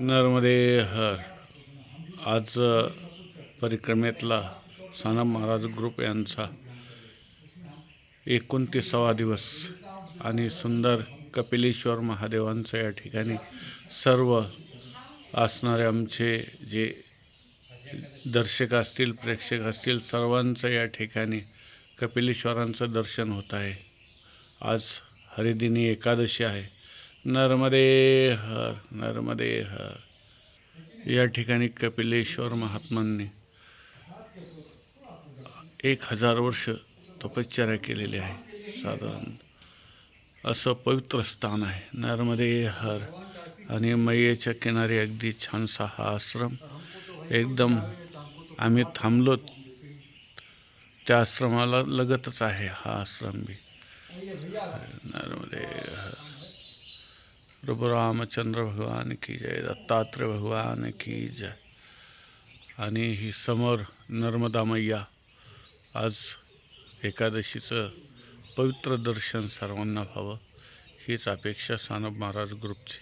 नर्मदे हर. आज परिक्रमेतला सानप महाराज ग्रुप यांचा एकोणतीसावा दिवस आणि सुंदर कपिलेश्वर महादेवांचं या ठिकाणी सर्व असणारे आमचे जे दर्शक असतील प्रेक्षक असतील सर्वांचं या ठिकाणी कपिलेश्वरांचं दर्शन होत आहे. आज हरिदिनी एकादशी आहे. नर्मदे हर नर्मदे हर. या ठिकाणी कपिलेश्वर महात्मांनी एक हजार वर्ष तपश्चर्या केलेली आहे साधारण. असं पवित्र स्थान आहे नर्मदे हर. आणि मैयेच्या किनारी अगदी छानसा हा आश्रम. एकदम आम्ही थांबलो त्या आश्रमाला लगतच आहे हा आश्रम बी. नर्मदे प्रभु रामचंद्र भगवान की जय दत्तात्रय भगवान की जय। आणि ही समोर नर्मदा मैया आज एकादशीचं पवित्र दर्शन सर्वांना व्हावं हीच अपेक्षा सानप महाराज ग्रुपची.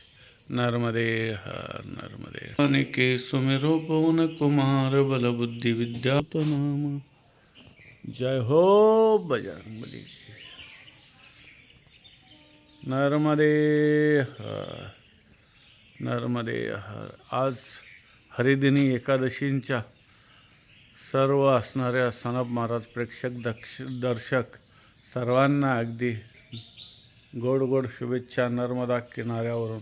नर्मदे हर नर्मदे। अनेके के सुमेरो पवन कुमार बलबुद्धी विद्यात नाम जय हो बजरंगबली नर्मदे हर नर्मदे हर आज हरिदिनी एकादशींच्या सर्व असणाऱ्या सनप महाराज प्रेक्षक दक्ष दर्शक सर्वांना अगदी गोड गोड शुभेच्छा नर्मदा किनाऱ्यावरून.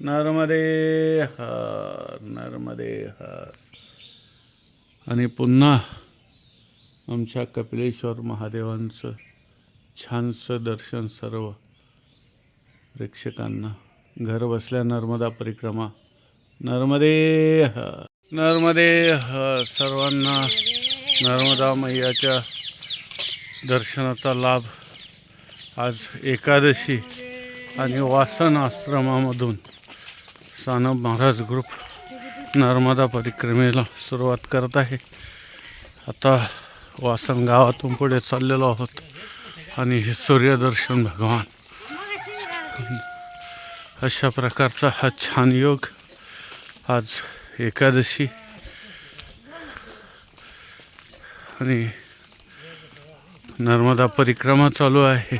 नर्मदे हर नर्मदे हर आणि पुन्हा आमच्या कपिलेश्वर महादेवांचं छानसं दर्शन सर्व प्रेक्षकांना. घर बसल्या नर्मदा परिक्रमा. नर्मदे नर्मदे सर्वांना नर्मदा मैयाच्या दर्शनाचा लाभ. आज एकादशी आणि वासन आश्रमामधून सानब महाराज ग्रुप नर्मदा परिक्रमेला सुरुवात करत आहे. आता वासन गावातून पुढे चाललेलो आहोत आणि हे सूर्यदर्शन भगवान. अशा प्रकारचा हा छान योग आज एकादशी. आणि नर्मदा परिक्रमा चालू आहे.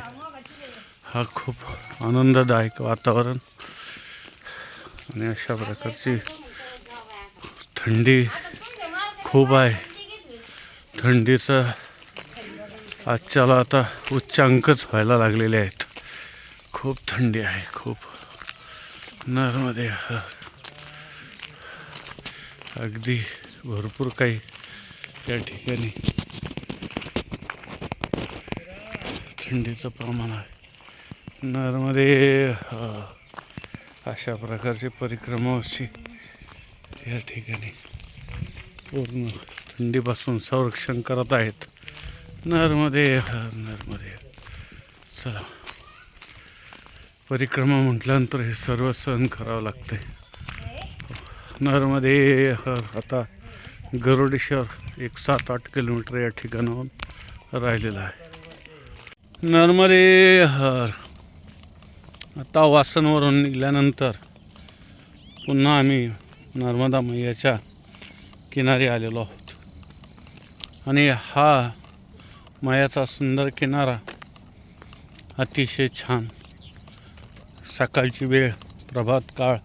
हा खूप आनंददायक वातावरण. आणि अशा प्रकारची थंडी खूप आहे. थंडीचा आजच्याला आता उच्चांकच व्हायला लागलेले आहेत. खूप थंडी आहे खूप. नर्मदे अगदी भरपूर काही या ठिकाणी थंडीचं प्रमाण आहे. नर्मदे अशा प्रकारची परिक्रमा अशी या ठिकाणी पूर्ण थंडीपासून संरक्षण करत आहेत. नर्मदे हर नर्मदे चला. परिक्रमा म्हटल्यानंतर हे सर्व सहन करावं लागते नर्मदे आता गरुडेश्वर एक सात आठ किलोमीटर या ठिकाणाहून राहिलेलं आहे. नर्मदे हर. आता वासनवरून निघाल्यानंतर पुन्हा आम्ही नर्मदा मैयाच्या किनारी आलेलो आहोत. आणि हा मयाचा सुंदर किनारा अतिशय छान सकाळची वेळ प्रभात काळ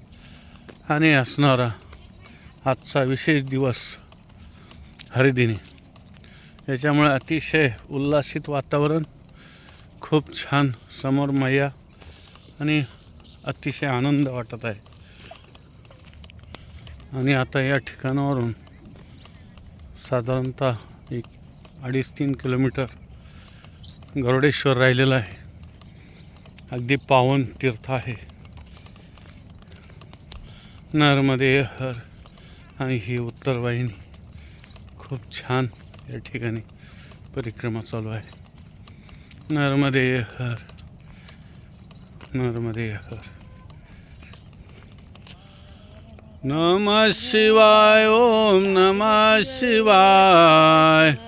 आणि असणारा आजचा विशेष दिवस हरिदिनी. याच्यामुळे अतिशय उल्हासित वातावरण खूप छान समोर मैया आणि अतिशय आनंद वाटत आहे. आणि आता या ठिकाणावरून साधारणतः एक अडीच तीन किलोमीटर गरुडेश्वर राहिलेलं आहे. अगदी पावन तीर्थ आहे. नर्मदे हर आणि ही उत्तरवाहिनी. खूप छान या ठिकाणी परिक्रमा चालू आहे. नर्मदे हर नर्मदे हर. नमः शिवाय ओम नमः शिवाय.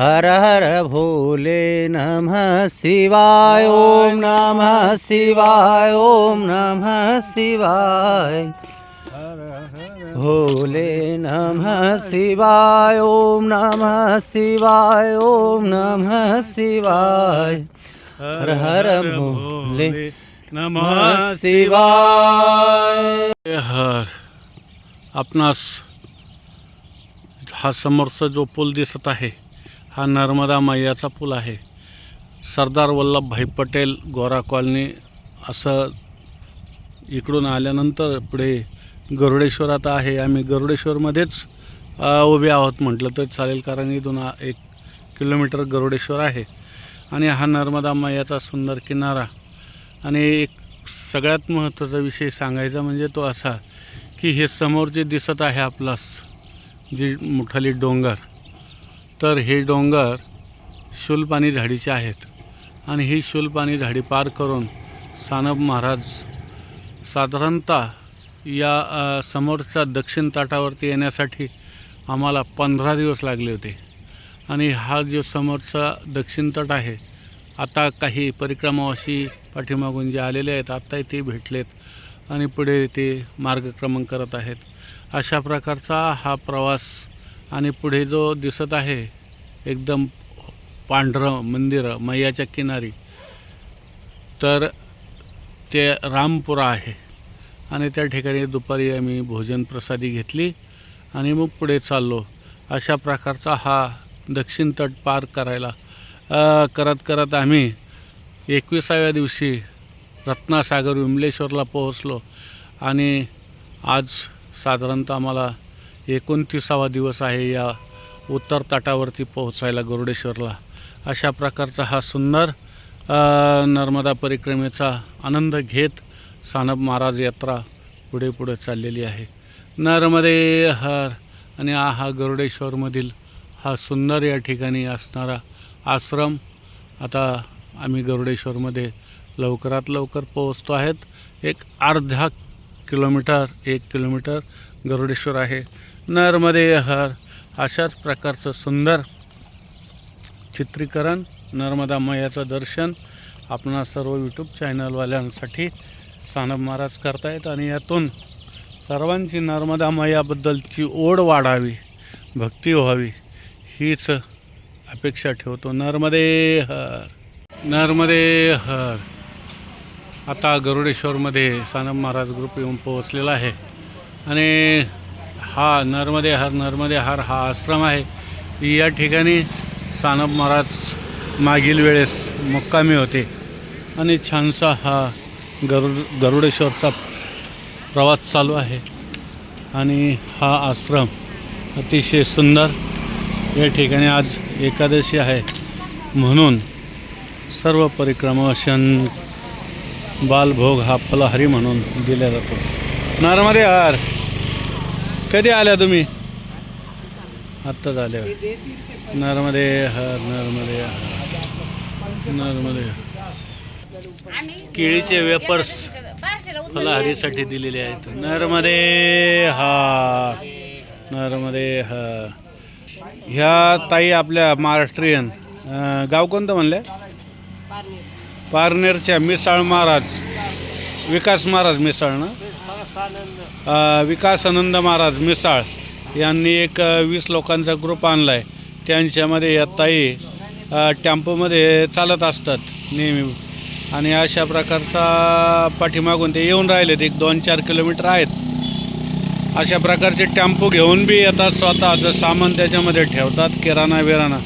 हर हर भोले नमः शिवाय, ओम नमः शिवाय, ओम नमः शिवाय। भोले नमः शिवाय, ओम नमः शिवाय, ओम नमः शिवाय। हर हर भोले नमः शिवाय। हर आपणास हा समोरचा जो पूल दिसत आहे हा नर्मदा मैयाचा पूल आहे. सरदार वल्लभभाई पटेल गोरा कॉलनी असं इकडून आल्यानंतर पुढे गरुडेश्वरात आहे. आम्ही गरुडेश्वरमध्येच उभे आहोत म्हटलं तर चालेल कारण इथून एक किलोमीटर गरुडेश्वर आहे. आणि हा नर्मदा मैयाचा सुंदर किनारा. आणि एक सगळ्यात महत्त्वाचा विषय सांगायचा म्हणजे तो असा की हे समोर जे दिसत आहे आपलास जी मोठाली डोंगर तर हे डोंगर शूलपाणी झाडीचे आहेत आणि ही शूलपाणी झाडी पार करून सानप महाराज साधारणतः या समोरच्या दक्षिण तटावरती येण्यासाठी आम्हाला पंधरा दिवस लागले होते. आणि हा जो समोरचा दक्षिण तट आहे आता काही परिक्रमावाशी पाठीमागून जे आलेले आहेत आत्ताही ते भेटलेत आणि पुढे ते मार्गक्रमण करत आहेत. अशा प्रकारचा हा प्रवास आणि पुढे जो दिसत आहे एकदम पांढरं मंदिर मैयाच्या किनारी तर ते रामपुरा आहे. आणि त्या ठिकाणी दुपारी आम्ही भोजन प्रसादी घेतली आणि मग पुढे चाललो. अशा प्रकारचा हा दक्षिण तट पार करायला करत करत आम्ही एकविसाव्या दिवशी रत्नासागर विमलेश्वरला पोहोचलो. आणि आज साधारणतः आम्हाला एकोणतीसावा दिवस आहे या उत्तर तटावरती पोहोचायला गरुडेश्वरला. अशा प्रकारचा हा सुंदर नर्मदा परिक्रमेचा आनंद घेत सानब महाराज यात्रा पुढे पुढे चाललेली आहे. नर्मदे हर आणि आ हा गरुडेश्वरमधील हा सुंदर या ठिकाणी असणारा आश्रम आता आम्ही गरुडेश्वरमध्ये लवकरात लवकर पोहोचतो आहेत. एक अर्धा किलोमीटर एक किलोमीटर गरुडेश्वर आहे. नर्मदे हर अशाच प्रकारचं सुंदर चित्रीकरण नर्मदा मैयाचं दर्शन आपणा सर्व यूट्यूब चॅनलवाल्यांसाठी सानप महाराज करतायत आणि यातून सर्वांची नर्मदा मैयाबद्दलची ओढ वाढावी भक्ती व्हावी हीच अपेक्षा ठेवतो. नर्मदे हर नर्मदे हर. आता गरुडेश्वरमध्ये सानप महाराज ग्रुप येऊन पोहोचलेला आहे. आणि हा नर्मदे हर नर्मदे हर हा आश्रम आहे. या ठिकाणी सानप महाराज मागील वेळेस मुक्कामी होते. आणि छानसा हा गरुड गरुडेश्वरचा प्रवास चालू आहे. आणि हा आश्रम अतिशय सुंदर या ठिकाणी आज एकादशी आहे. म्हणून सर्व परिक्रमाशन बालभोग हा फलहरी म्हणून दिला जातो. नर्मदे हर! कधी आल्या तुम्ही? आत्ताच आल्या. नर्मदे हर नर्मदे हर नर्मदे केळीचे वेपर्स फलाहारीसाठी दिलेले आहेत. नर्मदे हा नर्मदे हा ह्या ताई आपल्या महाराष्ट्रीयन. गाव कोणतं म्हणले? पारनेरच्या मिसाळ महाराज. विकास महाराज मिसाळ ना? विकास आनंद महाराज मिसाळ यांनी एक वीस लोकांचा ग्रुप आणला आहे त्यांच्यामध्ये या ताई टॅम्पोमध्ये टेम्पोमध्ये चालत असतात नेहमी. आणि अशा प्रकारचा पाठीमागून ते येऊन राहिलेत. एक दोन चार किलोमीटर आहेत. अशा प्रकारचे टेम्पो घेऊन बी येतात स्वतःचं सामान त्याच्यामध्ये ठेवतात किराणा बिराणा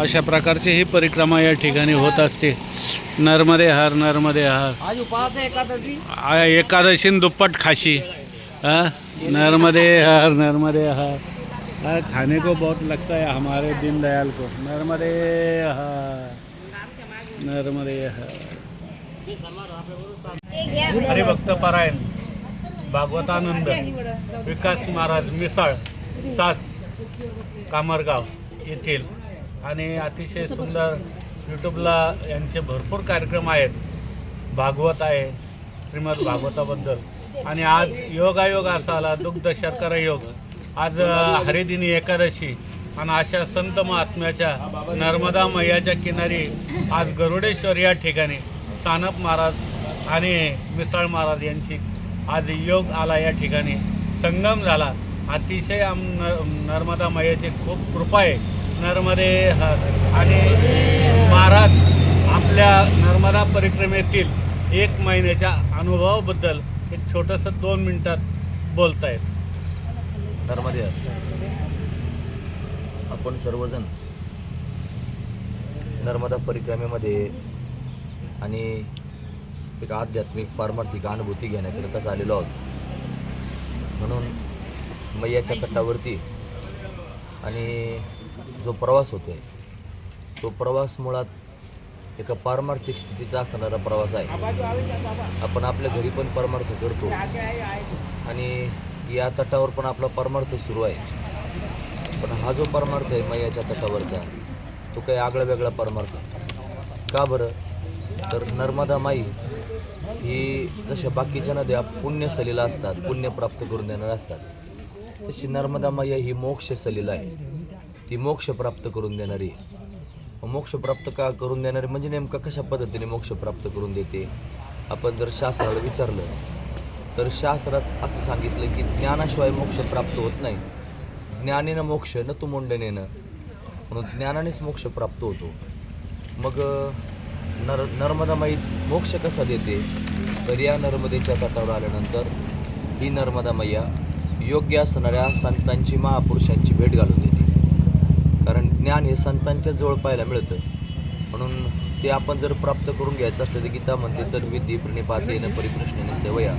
अशा प्रकारची ही परिक्रमा या ठिकाणी होत असते. नर्मदे हर नर्मदे हर. एकादशी? दुप्पट खाशी. हाँ? नर्मदे हर नर्मदे हर. हाँ, खाने को बहुत लगता है हमारे दीनदयाल को. नर्मदे हर नर्मदे हर. हरिभक्त पारायण भागवतानंद विकास महाराज मिसाळ चास कामरगाव येथील आणि अतिशय सुंदर यूट्यूबला यांचे भरपूर कार्यक्रम आहेत. भागवत आहे श्रीमद भागवताबद्दल. आणि आज योगायोग असा आला दुग्ध शर्करा योग. आज हरिदिनी एकादशी. आणि अशा संत महात्म्याच्या नर्मदा मैयाच्या किनारी आज गरुडेश्वर या ठिकाणी सानप महाराज आणि मिसाळ महाराज यांची आज योग आला या ठिकाणी. संगम झाला. अतिशय आम न- नर्मदा मैयाची खूप कृपा आहे. नर्मदे हर आणि महाराज आपल्या नर्मदा परिक्रमेतील एक महिन्याच्या अनुभवाबद्दल एक छोटंसं दोन मिनिटात बोलतायत. नर्मदे. आपण सर्वजण नर्मदा परिक्रमेमध्ये आणि एक आध्यात्मिक पारमार्थिक अनुभूती घेण्याकरिताच आलेलो आहोत. म्हणून मैयाच्या तटावरती आणि जो प्रवास होतो आहे तो प्रवास मुळात एका पारमार्थिक स्थितीचा असणारा प्रवास आहे. आपण आपल्या घरी पण परमार्थ करतो आणि या तटावर पण आपला परमार्थ सुरू आहे. पण हा जो परमार्थ आहे मैयाच्या तटावरचा तो काही आगळा वेगळा परमार्थ का बरं? तर नर्मदा माई ही जशा बाकीच्या नद्या पुण्य सलीला असतात पुण्य प्राप्त करून देणार असतात तशी नर्मदा माई ही मोक्ष सलीला आहे. ती मोक्ष प्राप्त करून देणारी. मोक्ष प्राप्त का करून देणारी? म्हणजे नेमका कशा पद्धतीने मोक्ष प्राप्त करून देते? आपण जर शास्त्राला विचारलं तर शास्त्रात असं सांगितलं की ज्ञानाशिवाय मोक्ष प्राप्त होत नाही. ज्ञानेनं मोक्ष न तू मुंडनेनं. म्हणून ज्ञानानेच मोक्ष प्राप्त होतो. मग नर नर्मदामाई मोक्ष कसा देते? तर या नर्मदेच्या तटावर आल्यानंतर ही नर्मदा मैया योग्य असणाऱ्या संतांची महापुरुषांची भेट घालून देते. कारण ज्ञान हे संतांच्या जवळ पाहायला मिळतं. म्हणून ते आपण जर प्राप्त करून घ्यायचं असलं तर गीता म्हणते तर विधी प्रणिपातेन परिकृष्णेने सेवया.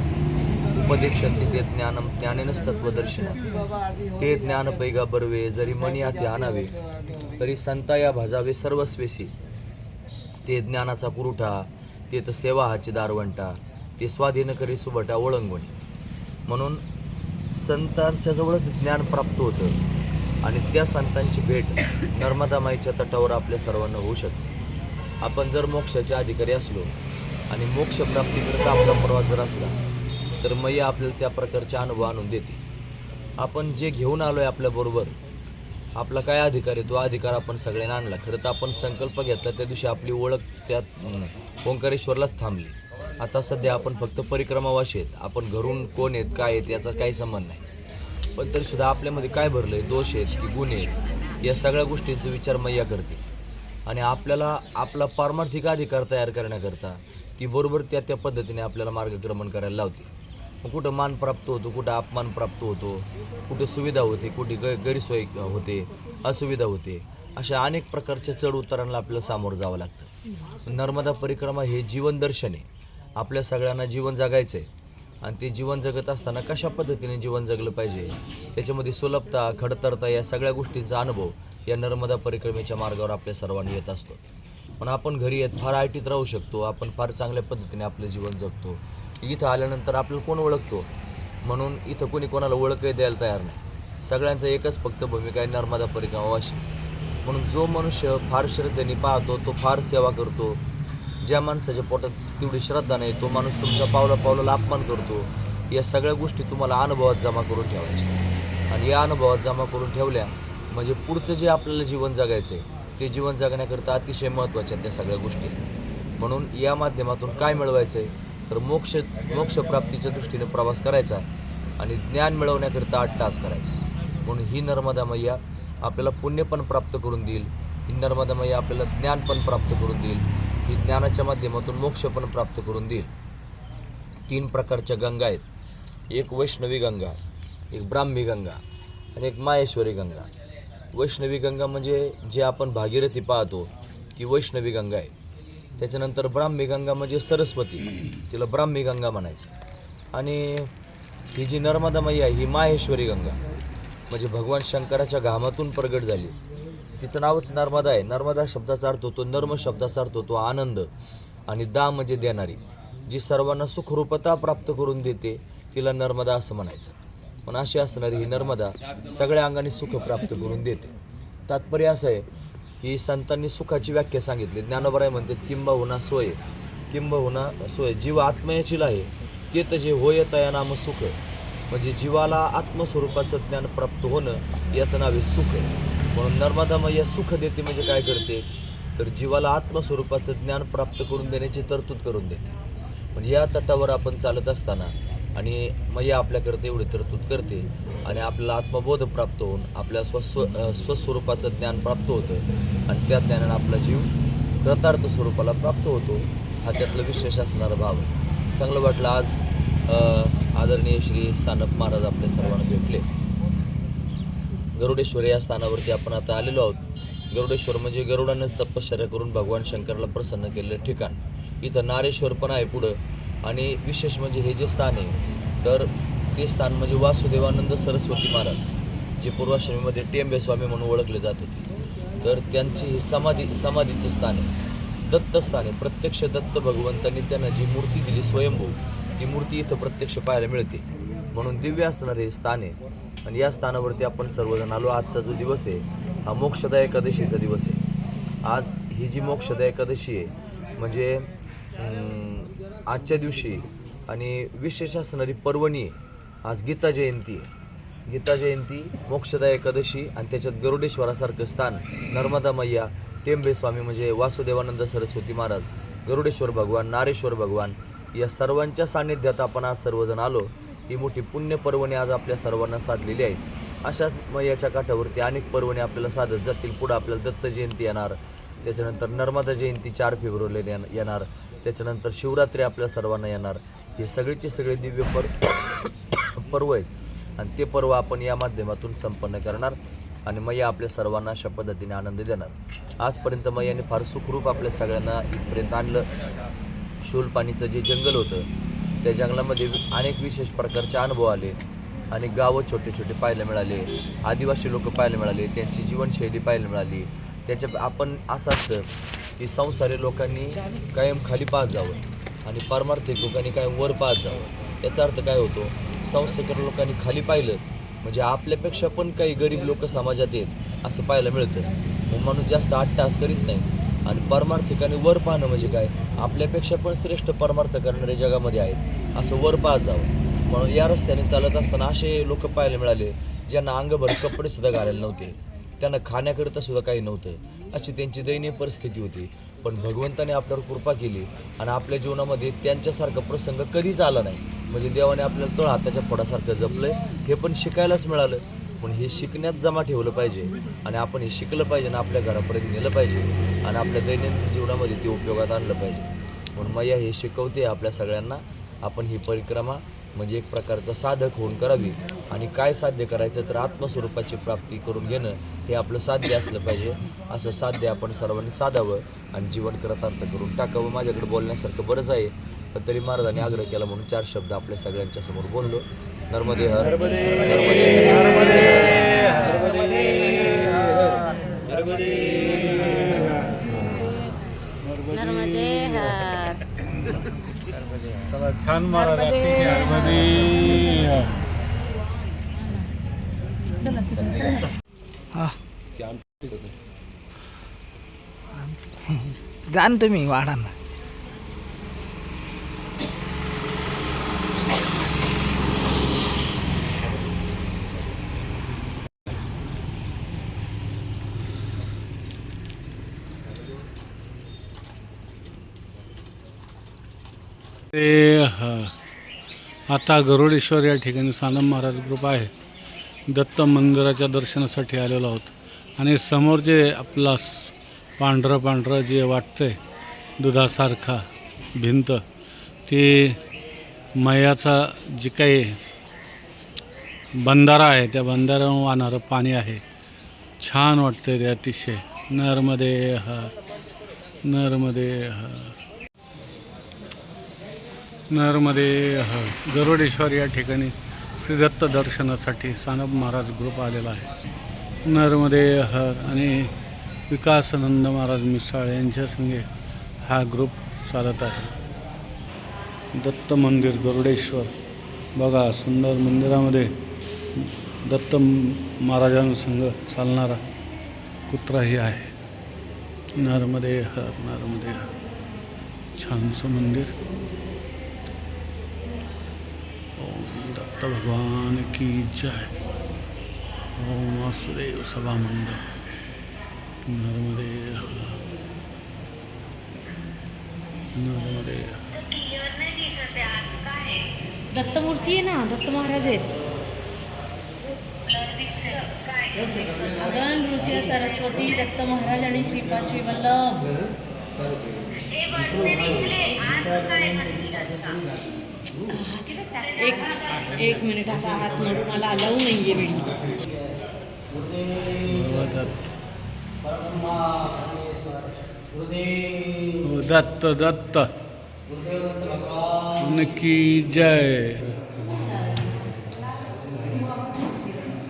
उपदेक्षन्ते ते ज्ञान ज्ञानेनच तत्वदर्शन ते ज्ञान पैगा बरवे जरी मनी हाती आणावे तरी संता या भाजावे सर्वस्वेसी. ते ज्ञानाचा कुरुठा ते तर सेवा हाची दारवंटा ते स्वाधीन करी सुबटा ओळंगवण. म्हणून संतांच्या जवळच ज्ञान प्राप्त होतं. आणि त्या संतांची भेट नर्मदा माईच्या तटावर आपल्या सर्वांना होऊ शकते. आपण जर मोक्षाचे अधिकारी असलो आणि मोक्ष प्राप्तीकरिता आपला प्रवास जर असला तर मैया आपल्याला त्या प्रकारचे अनुभव आणून देते. आपण जे घेऊन आलो आहे आपल्याबरोबर आपला काय अधिकार आहे तो अधिकार आपण सगळ्यांना आणला. खरं तर आपण संकल्प घेतला त्या दिवशी आपली ओळख त्यात ओंकारेश्वरलाच थांबली. आता सध्या आपण फक्त परिक्रमावाशी आहेत. आपण घरून कोण आहेत काय आहेत याचा काही संबंध नाही. पण तरीसुद्धा आपल्यामध्ये काय भरलं आहे दोष आहेत की गुण आहेत? या सगळ्या गोष्टींचा विचार मैया करते. आणि आपल्याला आपला पारमार्थिक अधिकार तयार करण्याकरता ती बरोबर त्या त्या पद्धतीने आपल्याला मार्गक्रमण करायला लावते. मग कुठं मान प्राप्त होतो कुठं अपमान प्राप्त होतो कुठं सुविधा होते कुठे ग गैरसोय होते असुविधा होते अशा अनेक प्रकारच्या चढ उतारांना आपल्याला सामोरं जावं लागतं. नर्मदा परिक्रमा हे जीवनदर्शन आहे. आपल्या सगळ्यांना जीवन जगायचं आहे आणि ते जीवन जगत असताना कशा पद्धतीने जीवन जगलं पाहिजे? त्याच्यामध्ये सुलभता खडतरता या सगळ्या गोष्टींचा अनुभव या नर्मदा परिक्रमेच्या मार्गावर आपल्या सर्वांनी येत असतो. पण आपण घरी येत फार आयटीत राहू शकतो आपण फार चांगल्या पद्धतीने आपलं जीवन जगतो. इथं आल्यानंतर आपल्याला कोण ओळखतो? म्हणून इथं कोणी कोणाला ओळखही द्यायला तयार नाही. सगळ्यांचं एकच फक्त भूमिका आहे नर्मदा परिक्रमावाशी म्हणून जो मनुष्य फार श्रद्धेने पाहतो तो फार सेवा करतो. ज्या माणसाच्या पोटात तेवढी श्रद्धा नाही तो माणूस तुमच्या पावला पावलाला अपमान करतो. या सगळ्या गोष्टी तुम्हाला अनुभवात जमा करून ठेवायच्या. आणि या अनुभवात जमा करून ठेवल्या म्हणजे पुढचं जे आपल्याला जीवन जगायचं आहे ते जीवन जगण्याकरता अतिशय महत्त्वाच्या आहेत त्या सगळ्या गोष्टी. म्हणून या माध्यमातून काय मिळवायचं आहे तर मोक्ष मोक्षप्राप्तीच्या दृष्टीने प्रवास करायचा आणि ज्ञान मिळवण्याकरिता आठ तास करायचा. म्हणून ही नर्मदा मैया आपल्याला पुण्य पण प्राप्त करून देईल. ही नर्मदा मैया आपल्याला ज्ञान पण प्राप्त करून देईल. ही ज्ञानाच्या माध्यमातून मोक्ष पण प्राप्त करून देईल. तीन प्रकारच्या गंगा आहेत. एक वैष्णवी गंगा एक ब्राह्मी गंगा आणि एक माहेश्वरी गंगा. वैष्णवी गंगा म्हणजे जे आपण भागीरथी पाहतो ती वैष्णवी गंगा आहे. त्याच्यानंतर ब्राह्मी गंगा म्हणजे सरस्वती. तिला ब्राह्मी गंगा म्हणायचं. आणि ही जी नर्मदा मैया आहे, ही माहेश्वरी गंगा. म्हणजे भगवान शंकराच्या घामातून प्रगट झाली. तिचं नावच नर्मदा आहे. नर्मदा शब्दाचा अर्थ होतो नर्म शब्दाचा अर्थ होतो आनंद आणि दा म्हणजे देणारी. जी सर्वांना सुखरूपता प्राप्त करून देते तिला नर्मदा असं म्हणायचं. पण अशी असणारी ही नर्मदा सगळ्या अंगाने सुख प्राप्त करून देते. तात्पर्य असं आहे की संतांनी सुखाची व्याख्या सांगितली. ज्ञानोबराय म्हणते किंबहुना सोय. किंबहुना सोय. जीव आत्मयाचील आहे. ते तसे होय तया नाम सुख. म्हणजे जीवाला आत्मस्वरूपाचं ज्ञान प्राप्त होणं याचं नाव आहे सुख. म्हणून नर्मदा मैया सुख देते म्हणजे काय करते? तर जीवाला आत्मस्वरूपाचं ज्ञान प्राप्त करून देण्याची तरतूद करून देते. पण या तटावर आपण चालत असताना आणि मैया आपल्याकरता एवढी तरतूद करते आणि आपल्याला आत्मबोध प्राप्त होऊन आपल्या स्वस्व स्वस्वरूपाचं ज्ञान प्राप्त होतं आणि त्या ज्ञानानं आपला जीव कृतार्थ स्वरूपाला प्राप्त होतो हा त्यातला विशेष असणारा भाव आहे. चांगलं वाटलं आज आदरणीय श्री सानप महाराज आपल्या सर्वांना भेटले. गरुडेश्वर या स्थानावरती आपण आता आलेलो आहोत. गरुडेश्वर म्हणजे गरुडानंच तपश्चर्या करून भगवान शंकराला प्रसन्न केलेलं ठिकाण. इथं नारेश्वर पण आहे पुढं. आणि विशेष म्हणजे हे जे स्थान आहे तर ते स्थान म्हणजे वासुदेवानंद सरस्वती महाराज जे पूर्वाश्रमीमध्ये टेंबे स्वामी म्हणून ओळखले जात होते. तर त्यांची ही समाधी समाधीचं स्थान आहे. दत्त स्थान आहे. प्रत्यक्ष दत्त भगवंतांनी त्यांना जी मूर्ती दिली स्वयंभू ती मूर्ती इथं प्रत्यक्ष पाहायला मिळते. म्हणून दिव्य असणारे हे स्थान आहे. आणि या स्थानावरती आपण सर्वजण आलो. आजचा जो दिवस आहे हा मोक्षदा एकादशीचा दिवस आहे. आज ही जी मोक्षदा एकादशी आहे म्हणजे आजच्या दिवशी आणि विशेष असणारी पर्वणी आहे. आज गीता जयंती आहे. गीता जयंती मोक्षदा एकादशी आणि त्याच्यात गरुडेश्वरासारखं स्थान. नर्मदा मैया टेंबे स्वामी म्हणजे वासुदेवानंद सरस्वती महाराज गरुडेश्वर भगवान नारेश्वर भगवान या सर्वांच्या सान्निध्यात आपण आज सर्वजण आलो. ही मोठी पुण्य पर्वणी आज आपल्या सर्वांना साधलेली आहे. अशाच मैयाच्या काठावरती अनेक पर्वणी आपल्याला साधत जातील. पुढं आपल्याला दत्त जयंती येणार. त्याच्यानंतर नर्मदा जयंती चार फेब्रुवारीला येणार. त्याच्यानंतर शिवरात्री आपल्या सर्वांना येणार. हे सगळेचे सगळे दिव्य पर पर्व आहेत. आणि ते पर्व आपण या माध्यमातून संपन्न करणार आणि मैया आपल्या सर्वांना अशा पद्धतीने आनंद देणार. आजपर्यंत मैयाने फार सुखरूप आपल्या सगळ्यांना इथपर्यंत आणलं. शूलपाणीचं जे जंगल होतं त्या जंगलामध्ये अनेक विशेष प्रकारचे अनुभव आले आणि गावं छोटे छोटे पाहायला मिळाले. आदिवासी लोक पाहायला मिळाले त्यांची जीवनशैली पाहायला मिळाली. त्याच्या आपण असं असतं की संसारी लोकांनी कायम खाली पाहत जावं आणि पारमार्थिक लोकांनी कायम वर पाहत जावं. याचा अर्थ काय होतो? संस्थेकर लोकांनी खाली पाहिलं म्हणजे आपल्यापेक्षा पण काही गरीब लोक समाजात येत असं पाहायला मिळतं. मग माणूस जास्त अट्टास करीत नाही. आणि परमार्थिकाने वर पाहणं म्हणजे काय? आपल्यापेक्षा पण श्रेष्ठ परमार्थ करणारे जगामध्ये आहेत. असं वर पाहत जावं. म्हणून या रस्त्याने चालत असताना असे लोक पाहायला मिळाले ज्यांना अंगभर कपडे सुद्धा घालायला नव्हते. त्यांना खाण्याकरिता सुद्धा काही नव्हतं. अशी त्यांची दयनीय परिस्थिती होती. पण भगवंताने आपल्यावर कृपा केली आणि आपल्या जीवनामध्ये त्यांच्यासारखा प्रसंग कधीच आला नाही. म्हणजे देवाने आपल्याला तळ हाताच्या फोडासारखं जपलं हे पण शिकायलाच मिळालं. पण हे शिकण्यात जमा ठेवलं पाहिजे आणि आपण हे शिकलं पाहिजे आणि आपल्या घरापर्यंत नेलं पाहिजे आणि आपल्या दैनंदिन जीवनामध्ये ते उपयोगात आणलं पाहिजे. म्हणून मैया हे शिकवते आपल्या सगळ्यांना आपण ही परिक्रमा म्हणजे एक प्रकारचा साधक होऊन करावी आणि काय साध्य करायचं तर आत्मस्वरूपाची प्राप्ती करून घेणं हे आपलं साध्य असलं पाहिजे. असं साध्य आपण सर्वांनी साधावं आणि जीवन कृतार्थ करून टाकावं. माझ्याकडे बोलण्यासारखं बरंच आहे. पण तरी महाराजांनी आग्रह केला म्हणून चार शब्द आपल्या सगळ्यांच्या समोर बोललो. नर्मदे हर. नर्मदे हर. चला छान महाराज जाण तुम्ही वाढांना ते ह. आता गरुडेश्वर या ठिकाणी सानम महाराज ग्रुप आहे. दत्त मंदिराच्या दर्शनासाठी आलेलो आहोत. आणि समोर जे आपला पांढरं पांढरं जे वाटतंय दुधासारखा भिंत ती मयाचा जी काही बंधारा आहे त्या बंधाऱ्यावर वाहणारं पाणी आहे. छान वाटतं ते अतिशय. नर्मदे हर नर्मदे हर नरमध्ये गरुडेश्वर या ठिकाणी श्रीदत्त दर्शनासाठी सानप महाराज ग्रुप आलेला आहे. नरमध्ये हर आणि विकासानंद महाराज मिसाळ यांच्या संगे हा ग्रुप चालत आहे. दत्त मंदिर गरुडेश्वर. बघा सुंदर मंदिरामध्ये दत्त महाराजांसंग चालणारा कुत्राही आहे. नरमध्ये हर नरमध्ये हर छानसं मंदिर ओम दत्त भगवान की जय। ओम वासुदेव सभा मंडळ नर्मदे नर्मदे दत्तमूर्ती आहे ना? दत्त महाराज आहेत. अगं नृसिंह सरस्वती दत्त महाराज आणि श्रीपाद श्रीवल्लभ एक एक मिनिट आता हात मारू मला अलाऊ नाहीये वेळी दत्त दत्त दत्त. गुरुदेव दत्त भगवान. की जय.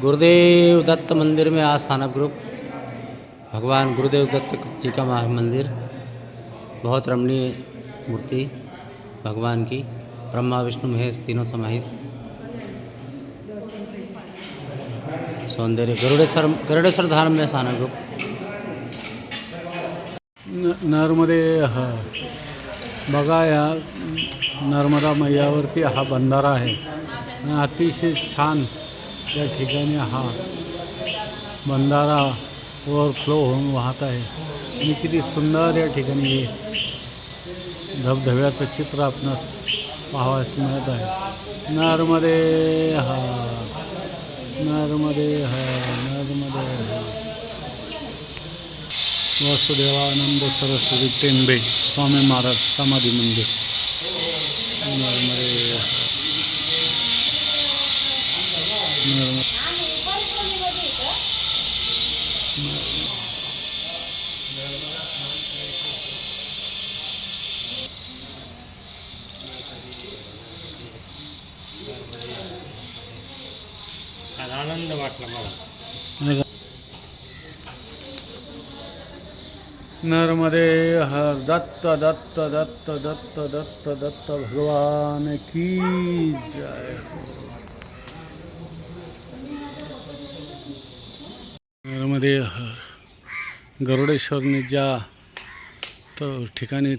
गुरुदेव दत्त मंदिर में आज सानप ग्रुप। भगवान गुरुदेव दत्त जी का मंदिर। बहुत रमणीय मूर्ति भगवान की। ब्रह्मा, विष्णु, महेश तीनों समाहित। सौंदर्य, गरुड़ेश्वर गरुड़ेश्वर धाम में सानप ग्रुप नर्मदे हा। बघा या नर्मदा मैयावरती हा बंधारा आणि अतिशय छान या ठिकाणी हा बंधारा ओव्हरफ्लो होऊन वाहत आहे. किती सुंदर या ठिकाणी धबधब्याचं चित्र आपणास पाहावयास मिळत आहे नर्मदे हा नर्मदे हा नर्मदे हा वासुदेवानंद सरस्वती टेंबे स्वामी महाराज समाधी मंदिर वाटला मला. नर्मदे हर दत्त दत्त दत्त दत्त दत्त दत्त भगवान की जय हो। नर्मदे हर गरुडेश्वरने ज्या त ठिकाणी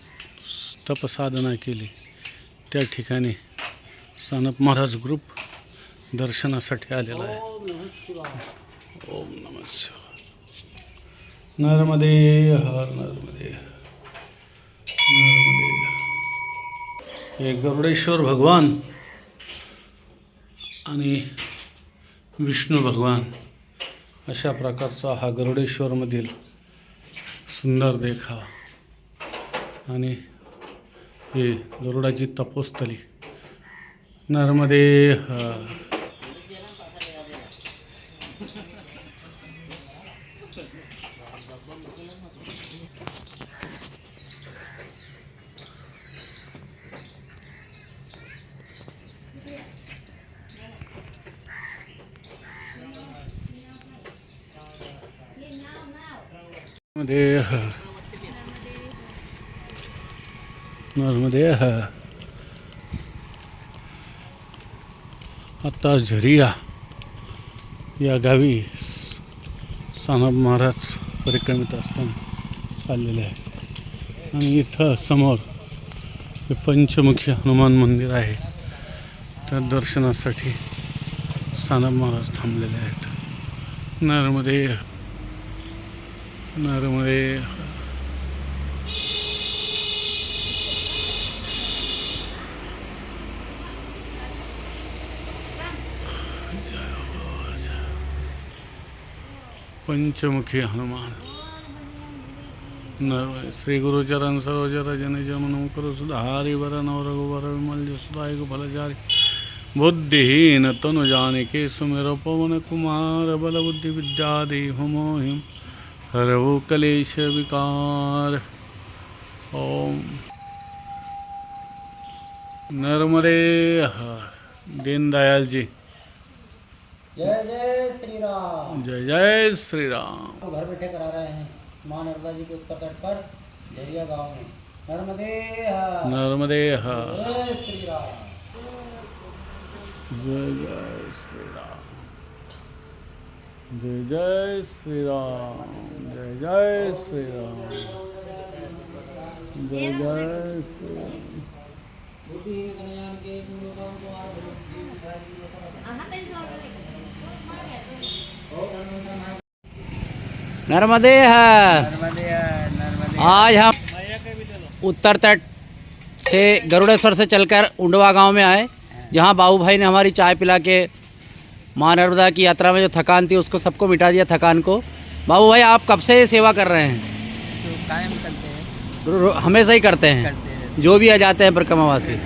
तपसाधना केली त्या ठिकाणी सानप महाराज ग्रुप दर्शनासाठी आलेला आहे. ओम नम नर्मदे हर नर्मदे नर्मदे हे गरुडेश्वर भगवान आणि विष्णू भगवान अशा प्रकारचा हा गरुडेश्वरमधील सुंदर देखावा आणि हे गरुडाची तपोस्थली. नर्मदे हर नर्मदेह आता झरिया या गावी सानब महाराज परिक्रमित असताना चाललेले आहे आणि इथं समोर हे पंचमुखी हनुमान मंदिर आहे. त्या दर्शनासाठी सानब महाराज थांबलेले आहेत. नर्मदे नर्मदे पंचमुखी हनुमान. नर्व श्री गुरुचरण सरोजर जन जमन कर सुधारी वर नव विमल जसुदाय फलचारी बुद्धिहीन तनु जानिके सुमेर पवन कुमार बल बुद्धि विद्या हरवो कलेश विकार। ओम। नर्मदे हर। दीनदयाल जी। जय जय श्री राम जय जय श्री राम घर बैठे करा रहे हैं माँ नर्मदा जी के उत्तर तट पर झरिया गाँव में। नर्मदे नर्मदे जय श्री राम जय जय श्री राम जय जय श्रीराम, जय जय श्रीराम, जय जय श्रीराम। नर्मदे है। आज हम उत्तर तट से गरुड़ेश्वर से चलकर उंडवा गाँव में आए, जहाँ बाबू भाई ने हमारी चाय पिला के माँ नर्मदा की यात्रा में जो थकान थी उसको सबको मिटा दिया थकान को। बाबू भाई आप कब से सेवा कर रहे हैं? कायम करते हैं। रो- रो- हमेशा ही करते हैं? करते हैं। जो भी आ जाते हैं परिक्रमावासी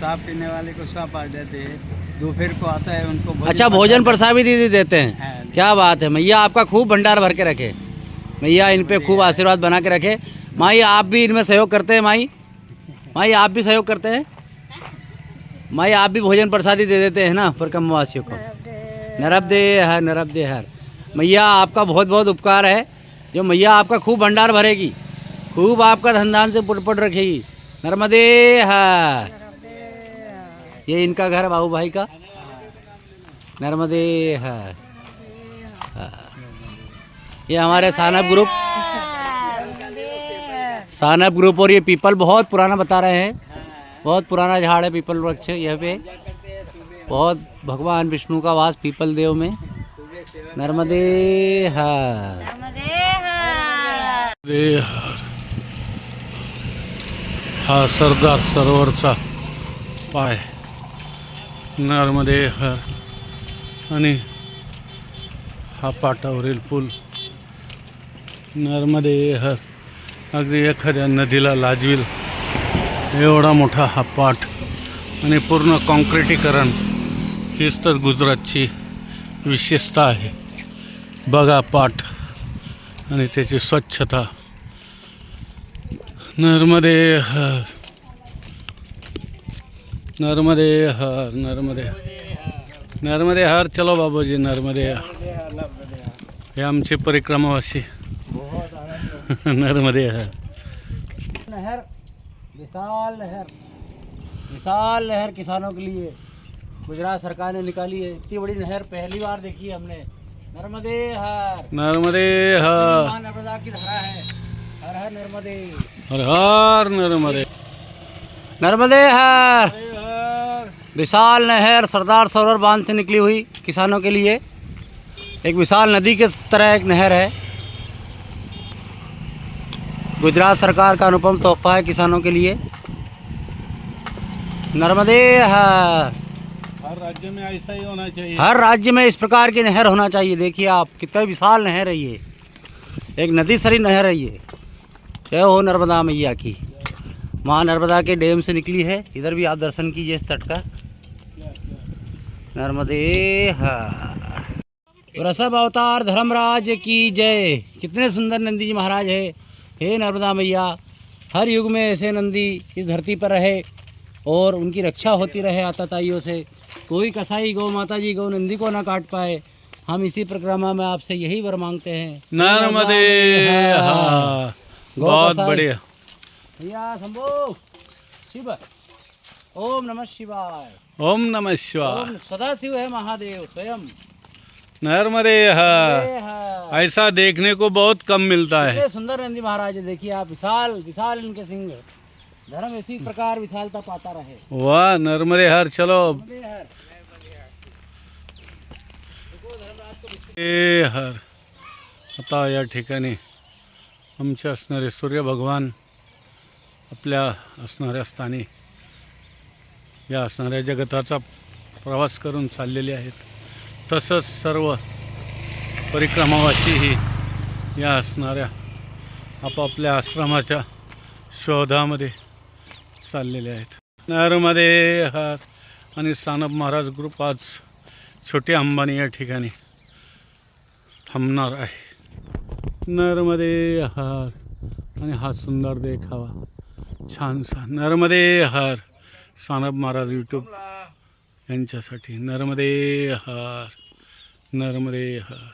साफ़ पीने वाले को साफ़ आ जाते हैं। दोपहर को आता है उनको भोजन अच्छा भोजन प्रसाद भी दीदी देते हैं? हाँ। क्या बात है मैया आपका खूब भंडार भर के रखे। मैया इन पे खूब आशीर्वाद बना के रखे। माई आप भी इनमें सहयोग करते हैं माई? माई आप भी सहयोग करते हैं? माई आप भी भोजन प्रसादी दे देते हैं ना परिक्रमवासियों को? नरब दे हर, नरब दे हर। मैया, आपका बहुत बहुत उपकार है। जो मैया, आपका खूब भंडार भरेगी। खूब आपका धनदान से पुटपुट रखेगी। नर्मदे हर। ये इनका घर बाबू भाई का। नर्मदे हर। ये हमारे सानप ग्रुप। सानप ग्रुप और ये पीपल बहुत पुराना बता रहे हैं। बहुत पुराना झाड़ है पीपल वृक्ष, यह पे। बहुत भगवान विष्णु का वास पीपल देव में। नर्मदे हर। हा सरदार सरोवरचा पाय। नर्मदे हर। आणि हा पाटावरील पूल। नर्मदे हर। अगदी एखाद्या नदीला लाजवील। एवढा मोठा हा पाठ। आणि पूर्ण कॉन्क्रिटीकरण हीच तर गुजरातची विशेषता आहे. बघा पाठ आणि त्याची स्वच्छता. नर्मदे हर. नर्मदे हर नर्मदे नर्मदे हर चलो बाबूजी नर्मदे हे आमचे परिक्रमावासी. नर्मदे हर. नहर विशाल नहर. विशाल नहर किसानों के लिए. गुजरात सरकार ने निकाली है इतनी बड़ी नहर पहली बार देखी है हमने नर्मदे हर नर्मदे हर नर्मदा की धारा है हर हर नर्मदे हर हर नर्मदे नर्मदे हर विशाल नहर सरदार सरोवर बाँध से निकली हुई किसानों के लिए एक विशाल नदी के तरह एक नहर है गुजरात सरकार का अनुपम तोहफा है किसानों के लिए नर्मदे हर हर राज्य में ऐसा ही होना चाहिए। हर राज्य में इस प्रकार की नहर होना चाहिए। देखिए आप, कितना विशाल नहर है ये। एक नदी सरी नहर है ये। जय हो नर्मदा मैया की। माँ नर्मदा के डैम से निकली है। इधर भी आप दर्शन कीजिए इस तट का। नर्मदे रसभ अवतार धर्मराज की जय। कितने सुंदर नंदी जी महाराज है। हे नर्मदा मैया, हर युग में ऐसे नंदी इस धरती पर रहे और उनकी रक्षा होती रहे आताताइयों से। कोई कसाई गौ माता जी गौ नंदी को ना काट पाए। हम इसी परिक्रमा में आपसे यही वर मांगते हैं। नर्मदे हर बहुत बढ़िया। भैया शंभो शिव। ओम नमः शिवाय। ओम नमः शिवाय। सदा शिव है महादेव स्वयं। नर्मदे हर। ऐसा देखने को बहुत कम मिलता है। सुंदर नंदी महाराज देखिए आप विशाल विशाल इनके सिंह। धर्म इसी प्रकार विशालता पाता रहे वाह नर्मदे हर चलो। ए हर. आता या ठिकाणी आमचे असणारे सूर्य भगवान आपल्या असणाऱ्या स्थानी या असणाऱ्या जगताचा प्रवास करून चाललेले आहेत. तसंच सर्व परिक्रमावासीही या असणाऱ्या आपापल्या आश्रमाच्या शोधामध्ये चाललेले आहेत. नरमध्ये हर आणि सानप महाराज ग्रुप आज छोटी अंबानी या ठिकाणी थांबणार आहे. नरमध्ये हार आणि हा सुंदर देखावा. छानसा नर्मदे हार. सानप महाराज यूट्यूब यांच्यासाठी नर्मदे हार. नर्मदे हार.